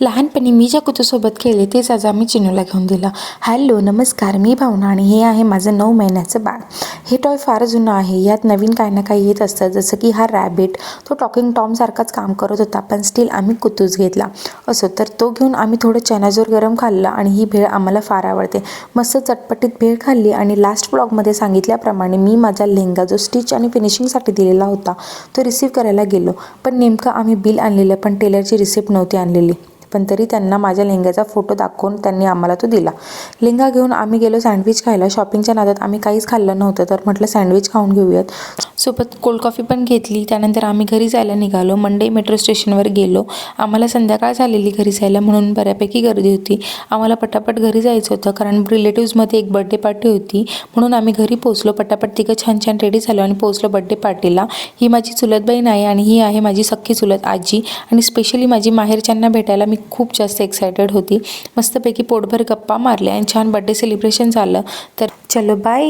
लहानपणी मी ज्या कुतूसोबत खेळले तेच आज आम्ही चिनूला घेऊन दिलं. हॅलो नमस्कार मी भावना आणि हे आहे माझं नऊ महिन्याचं बाळ. हे टॉय फार जुनं आहे यात नवीन काही ना काही येत असतं. जसं की हा रॅबिट तो टॉकिंग टॉमसारखाच काम करत होता पण स्टील आम्ही कुतूस घेतला. असो तर तो घेऊन आम्ही थोडं चनाजोर गरम खाल्ला आणि ही भेळ आम्हाला फार आवडते. मस्त चटपटीत भेळ खाल्ली आणि लास्ट ब्लॉगमध्ये सांगितल्याप्रमाणे मी माझा लेहंगा जो स्टिच आणि फिनिशिंगसाठी दिलेला होता तो रिसीव्ह करायला गेलो. पण नेमकं आम्ही बिल आणलेलं पण टेलरची रिसिप्ट नव्हती आणलेली. पण तरी त्यांना माझ्या लेहंग्याचा फोटो दाखवून त्यांनी आम्हाला तो दिला. लेहंगा घेऊन आम्ही गेलो सँडविच खायला. शॉपिंगच्या नादात आम्ही काहीच खाल्लं नव्हतं तर म्हटलं सँडविच खाऊन घेऊयात. सोबत कोल्ड कॉफी पण घेतली. त्यानंतर आम्ही घरी जायला निघालो. मंडई मेट्रो स्टेशनवर गेलो. आम्हाला संध्याकाळ झालेली घरी जायला म्हणून बऱ्यापैकी गर्दी होती. आम्हाला पटापट घरी जायचं होतं कारण रिलेटिव्समध्ये एक बड्डे पार्टी होती. म्हणून आम्ही घरी पोचलो पटापट तिघं छान छान रेडी झालो आणि पोचलो बड्डे पार्टीला ही माझी चुलत बहीण आहे आणि ही आहे माझी सख्खी चुलत आजी. आणि स्पेशली माझी माहेरच्यांना भेटायला मी खूप जास्त एक्सायटेड होती. मस्तपैकी पोटभर गप्पा मारल्या आणि छान बड्डे सेलिब्रेशन झालं. तर चलो बाय